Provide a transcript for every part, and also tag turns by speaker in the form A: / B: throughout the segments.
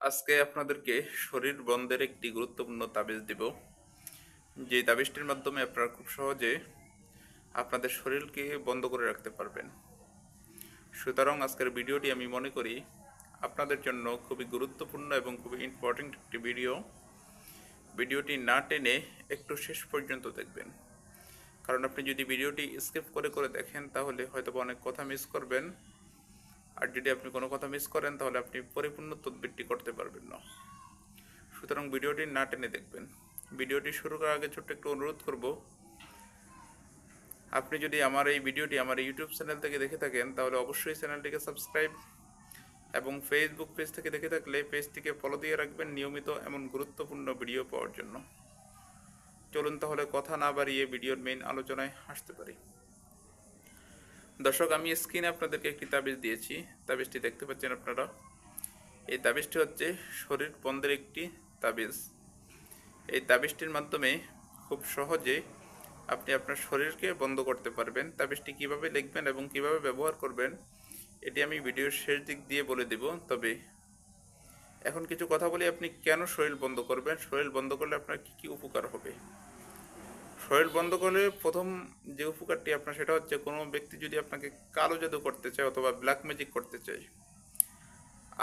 A: আজকে আপনাদেরকে শরীর বন্ধের একটি গুরুত্বপূর্ণ তাবিজ দিব। যে তাবিজটির মাধ্যমে আপনারা খুব সহজে আপনাদের শরীরকে বন্ধ করে রাখতে পারবেন। সুতরাং আজকের ভিডিওটি আমি মনে করি আপনাদের জন্য খুবই গুরুত্বপূর্ণ এবং খুবই ইম্পর্টেন্ট একটি ভিডিও। ভিডিওটি না টেনে একটু শেষ পর্যন্ত দেখবেন। কারণ আপনি যদি ভিডিওটি স্কিপ করে করে দেখেন, তাহলে হয়তো অনেক কথা মিস করবেন। আর যদি আপনি কোনো কথা মিস করেন, তাহলে আপনি পরিপূর্ণ তদবিরটি করতে পারবেন না। সুতরাং ভিডিওটি না টেনে দেখবেন। ভিডিওটি শুরু করার আগে ছোট্ট একটু অনুরোধ করব, আপনি যদি আমার এই ভিডিওটি আমার ইউটিউব চ্যানেল থেকে দেখে থাকেন, তাহলে অবশ্যই চ্যানেলটিকে সাবস্ক্রাইব এবং ফেসবুক পেজ থেকে দেখে থাকলে পেজটিকে ফলো দিয়ে রাখবেন নিয়মিত এমন গুরুত্বপূর্ণ ভিডিও পাওয়ার জন্য। চলুন তাহলে কথা না বাড়িয়ে ভিডিওর মেইন আলোচনায় আসতে পারি। দর্শক, আমি স্ক্রিনে আপনাদেরকে একটি তাবিজ দিয়েছি। তাবিজটি দেখতে পাচ্ছেন আপনারা। এই তাবিজটি হচ্ছে শরীর বন্ধের একটি তাবিজ। এই তাবিজটির মাধ্যমে খুব সহজে আপনি আপনার শরীরকে বন্ধ করতে পারবেন। তাবিজটি কীভাবে লিখবেন এবং কীভাবে ব্যবহার করবেন, এটি আমি ভিডিওর শেষ দিক দিয়ে বলে দেব। তবে এখন কিছু কথা বলি, আপনি কেন শরীর বন্ধ করবেন? শরীর বন্ধ করলে আপনার কি কি উপকার হবে? শরীর বন্ধ করলে প্রথম যে উপকারটি আপনার সেটা হচ্ছে কোনো ব্যক্তি যদি আপনাকে কালো জাদু করতে চায় অথবা ব্ল্যাক ম্যাজিক করতে চায়,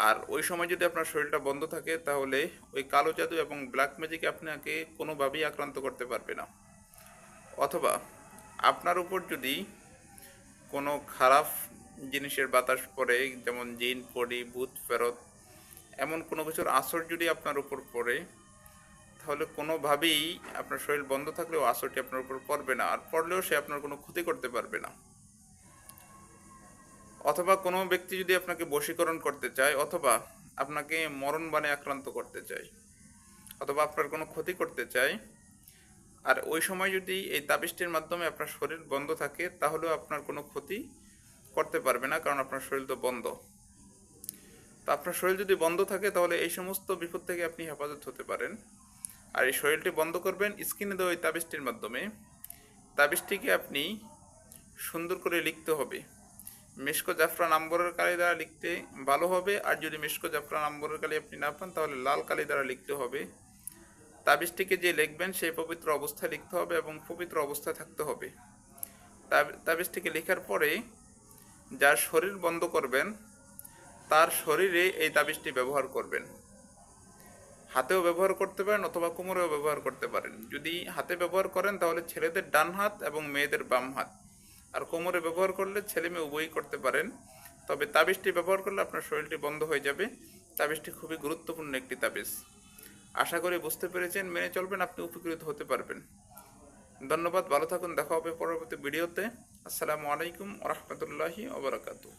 A: আর ওই সময় যদি আপনার শরীরটা বন্ধ থাকে তাহলে ওই কালো জাদু এবং ব্ল্যাক ম্যাজিক আপনাকে কোনোভাবেই আক্রান্ত করতে পারবে না। অথবা আপনার উপর যদি কোনো খারাপ জিনিসের বাতাস পড়ে, যেমন জিন পড়ি ভূত, ফেরত, এমন কোনো কিছুর আসর যদি আপনার উপর পড়ে তাহলে কোনোভাবেই আপনার শরীর বন্ধ থাকলেও আসরটি আপনার উপর পড়বে না, আর পড়লেও সে আপনার কোনো ক্ষতি করতে পারবে না। অথবা কোনো ব্যক্তি যদি আপনাকে বশীকরণ করতে চায়, অথবা আপনাকে মরণ বানে আক্রান্ত করতে চায়, অথবা আপনার কোনো ক্ষতি করতে চায়, আর ওই সময় যদি এই তাবিজটির মাধ্যমে আপনার শরীর বন্ধ থাকে, তাহলেও আপনার কোনো ক্ষতি করতে পারবে না, কারণ আপনার শরীর তো বন্ধ। তো আপনার শরীর যদি বন্ধ থাকে, তাহলে এই সমস্ত বিপদ থেকে আপনি হেফাজত হতে পারেন। আর এই শরীরটি বন্ধ করবেন, স্ক্রিনে দেওয়া ওই তাবিজটির মাধ্যমে। তাবিজটিকে আপনি সুন্দর করে লিখতে হবে। মিষ্কো জাফরান আম্বরের কালি দ্বারা লিখতে ভালো হবে, আর যদি মিষ্কো জাফরান আম্বরের কালি আপনি না পান, তাহলে লাল কালি দ্বারা লিখতে হবে। তাবিজটিকে যে লিখবেন, সেই পবিত্র অবস্থায় লিখতে হবে এবং পবিত্র অবস্থায় থাকতে হবে। তাব- তাবিজটিকে লেখার পরে যার শরীর বন্ধ করবেন, তার শরীরে এই তাবিজটি ব্যবহার করবেন। হাতেও ব্যবহার করতে পারেন অথবা কোমরেও ব্যবহার করতে পারেন। যদি হাতে ব্যবহার করেন তাহলে ছেলেদের ডান হাত এবং মেয়েদের বাম হাত। আর কোমরে ব্যবহার করলে ছেলে মেয়ে উভয়ই করতে পারেন। তবে তাবিজটি ব্যবহার করলে আপনার শরীরটি বন্ধ হয়ে যাবে। তাবিজটি খুবই গুরুত্বপূর্ণ একটি তাবিজ। আশা করি বুঝতে পেরেছেন, মেনে চলবেন, আপনি উপকৃত হতে পারবেন। ধন্যবাদ, ভালো থাকুন, দেখা হবে পরবর্তী ভিডিওতে। আসসালামু আলাইকুম রহমতুল্লাহি ওবরাকাতু